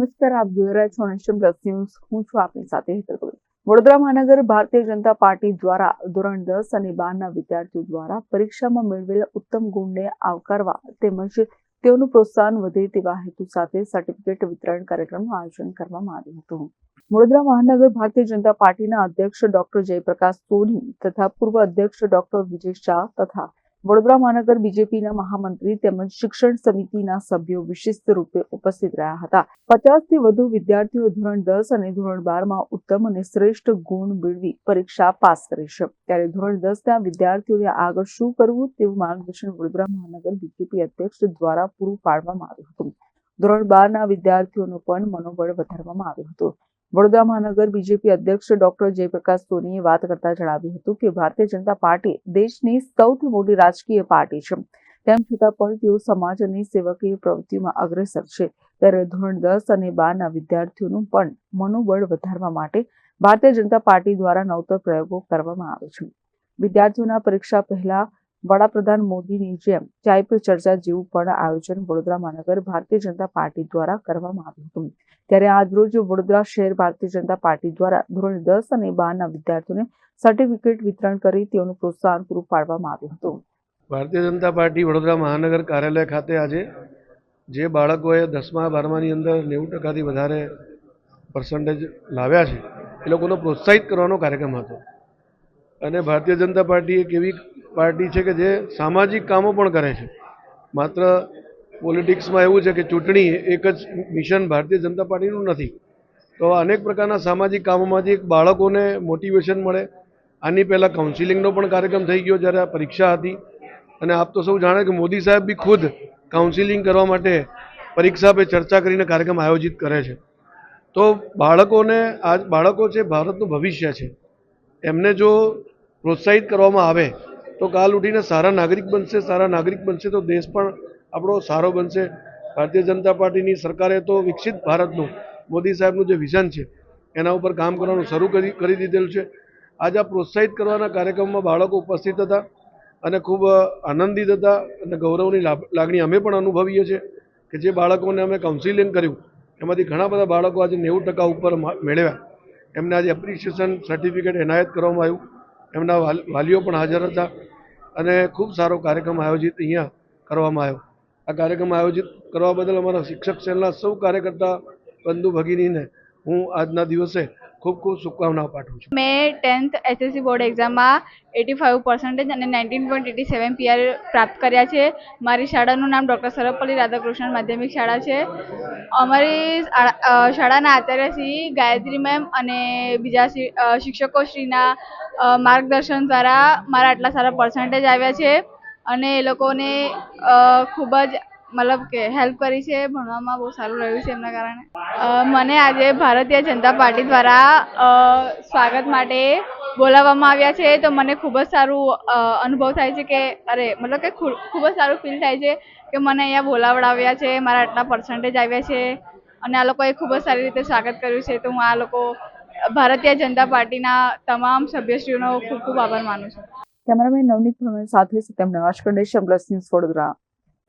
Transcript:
નમસ્કાર, આપ જોઈ રહ્યા છો નેશન પ્લસ ન્યૂઝ. હું છું આપની સાથે હેતર વડોદરા મહાનગર ભારતીય જનતા પાર્ટી દ્વારા ધોરણ દસ અને બારના વિદ્યાર્થીઓ દ્વારા પરીક્ષામાં મેળવેલા ઉત્તમ ગુણને આવકારવા તેમજ તેઓનું પ્રોત્સાહન વધે તેવા હેતુ સાથે સર્ટિફિકેટ વિતરણ કાર્યક્રમનું આયોજન કરવામાં આવ્યું હતું. વડોદરા મહાનગર ભારતીય જનતા પાર્ટીના અધ્યક્ષ ડોક્ટર જયપ્રકાશ સોની તથા પૂર્વ અધ્યક્ષ ડોક્ટર વિજય શાહ તથા વડોદરા મહાનગર બીજેપીના મહામંત્રી તેમજ શિક્ષણ સમિતિના સભ્યો વિશિષ્ટ રૂપે ઉપસ્થિત રહ્યા હતા. પચાસથી વધુ વિદ્યાર્થીઓ ધોરણ દસ અને ધોરણ બારમાં ઉત્તમ અને શ્રેષ્ઠ ગુણ મેળવી પરીક્ષા પાસ કરી છે. ત્યારે ધોરણ દસના વિદ્યાર્થીઓને આગળ શું કરવું તેવું માર્ગદર્શન વડોદરા મહાનગર બીજેપી અધ્યક્ષ દ્વારા પૂરું પાડવામાં આવ્યું હતું. ધોરણ બારના વિદ્યાર્થીઓનું પણ મનોબળ વધારવામાં આવ્યું હતું. વડોદરા મહાનગર બીજેપી અધ્યક્ષ ડોક્ટર જયપ્રકાશ સોનીએ વાત કરતા જણાવ્યું હતું કે ભારતીય જનતા પાર્ટી દેશની સૌથી મોટી રાજકીય પાર્ટી છે. તેમ છતાં પણ તેઓ સમાજ અને સેવકીય પ્રવૃત્તિમાં અગ્રેસર છે. ત્યારે ધોરણ દસ અને બારના વિદ્યાર્થીઓનું પણ મનોબળ વધારવા માટે ભારતીય જનતા પાર્ટી દ્વારા નવતર પ્રયોગો કરવામાં આવે છે. વિદ્યાર્થીઓના પરીક્ષા પહેલા વડાપ્રધાન મોદીની જેમ ચાય પર ચર્ચા જેવું પણ આયોજન વડોદરા મહાનગર ભારતીય જનતા પાર્ટી દ્વારા કરવામાં આવ્યું હતું. ત્યારે આજરોજ વડોદરા શહેર ભારતીય જનતા પાર્ટી દ્વારા ધોરણ દસ અને બારના વિદ્યાર્થીઓને સર્ટિફિકેટ વિતરણ કરી તેઓનું પ્રોત્સાહન પૂરું પાડવામાં આવ્યું હતું. ભારતીય જનતા પાર્ટી વડોદરા મહાનગર કાર્યાલય ખાતે આજે જે બાળકોએ દસમા, બારમાની અંદર નેવું ટકાથી વધારે પર્સન્ટેજ લાવ્યા છે, એ લોકોને પ્રોત્સાહિત કરવાનો કાર્યક્રમ હતો. અને ભારતીય જનતા પાર્ટી એક એવી પાર્ટી છે કે જે સામાજિક કામો પણ કરે છે. માત્ર પોલિટિક્સમાં એવું છે કે ચૂંટણી એક જ મિશન ભારતીય જનતા પાર્ટીનું નથી. તો અનેક પ્રકારના સામાજિક કામોમાંથી એક બાળકોને મોટિવેશન મળે. આની પહેલાં કાઉન્સિલિંગનો પણ કાર્યક્રમ થઈ ગયો જ્યારે આ પરીક્ષા હતી. અને આપ તો સૌ જાણે કે મોદી સાહેબ બી ખુદ કાઉન્સિલિંગ કરવા માટે પરીક્ષા પે ચર્ચા કરીને કાર્યક્રમ આયોજિત કરે છે. તો બાળકોને આ બાળકો છે, ભારતનું ભવિષ્ય છે. એમને જો પ્રોત્સાહિત કરવામાં આવે તો કાલ ઉઠીને સારા નાગરિક બનશે, સારા નાગરિક બનશે તો દેશ પણ આપણો સારો બનશે. ભારતીય જનતા પાર્ટીની સરકારે તો વિકસિત ભારતનું, મોદી સાહેબનું જે વિઝન છે, એના ઉપર કામ કરવાનું શરૂ કરી કરી દીધેલું છે. આજે આ પ્રોત્સાહિત કરવાના કાર્યક્રમમાં બાળકો ઉપસ્થિત હતા અને ખૂબ આનંદિત હતા અને ગૌરવની લાગ- લાગણી અમે પણ અનુભવીએ છીએ કે જે બાળકોને અમે કાઉન્સિલિંગ કર્યું, એમાંથી ઘણા બધા બાળકો આજે નેવું ટકા ઉપર મેળવ્યા. એમને આજે એપ્રિશિએશન સર્ટિફિકેટ એનાયત કરવામાં આવ્યું. એમના વાલ- વાલીઓ પણ હાજર હતા. અને ખૂબ સારો કાર્યક્રમ આયોજિત અહીંયા કરવામાં આવ્યો. આ કાર્યક્રમ આયોજિત કરવા બદલ અમારા શિક્ષક સેલના સૌ કાર્યકર્તા બંધુ ભગીનીને હું આજના દિવસે ખૂબ ખૂબ શુભકામનાઓ પાઠવું છું. મેં ટેન્થ એસએસસી બોર્ડ એક્ઝામમાં એટી ફાઇવ પર્સન્ટેજ અને nineteen point eighty seven PR પ્રાપ્ત કર્યા છે. મારી શાળાનું નામ ડૉક્ટર સર્વપલ્લી રાધાકૃષ્ણન માધ્યમિક શાળા છે. અમારી શાળાના આચાર્ય શ્રી ગાયત્રી મેમ અને બીજા શિક્ષકો શ્રીના માર્ગદર્શન દ્વારા મારા આટલા સારા પર્સન્ટેજ આવ્યા છે. અને એ લોકોને ખૂબ જ મતલબ કે હેલ્પ કરી છે, ભણવામાં બહુ સારું રહ્યું છે એમના કારણે. મને આજે ભારતીય જનતા પાર્ટી દ્વારા સ્વાગત માટે બોલાવવામાં આવ્યા છે. તો મને ખૂબ જ સારું અનુભવ થાય છે કે, અરે, મતલબ કે ખૂબ જ સારું ફીલ થાય છે કે મને અહીંયા બોલાવડાવ્યા છે, મારા આટલા પર્સન્ટેજ આવ્યા છે. અને આ લોકોએ ખૂબ જ સારી રીતે સ્વાગત કર્યું છે. તો હું આ લોકો, ભારતીય જનતા પાર્ટીના તમામ સભ્યશ્રીઓનો ખૂબ ખૂબ આભાર માનું છું. કેમેરામેન નવનીત ભવન સાથે સત્યમ નવાશકર નેશન પ્લસ ન્યૂઝ વડોદરા.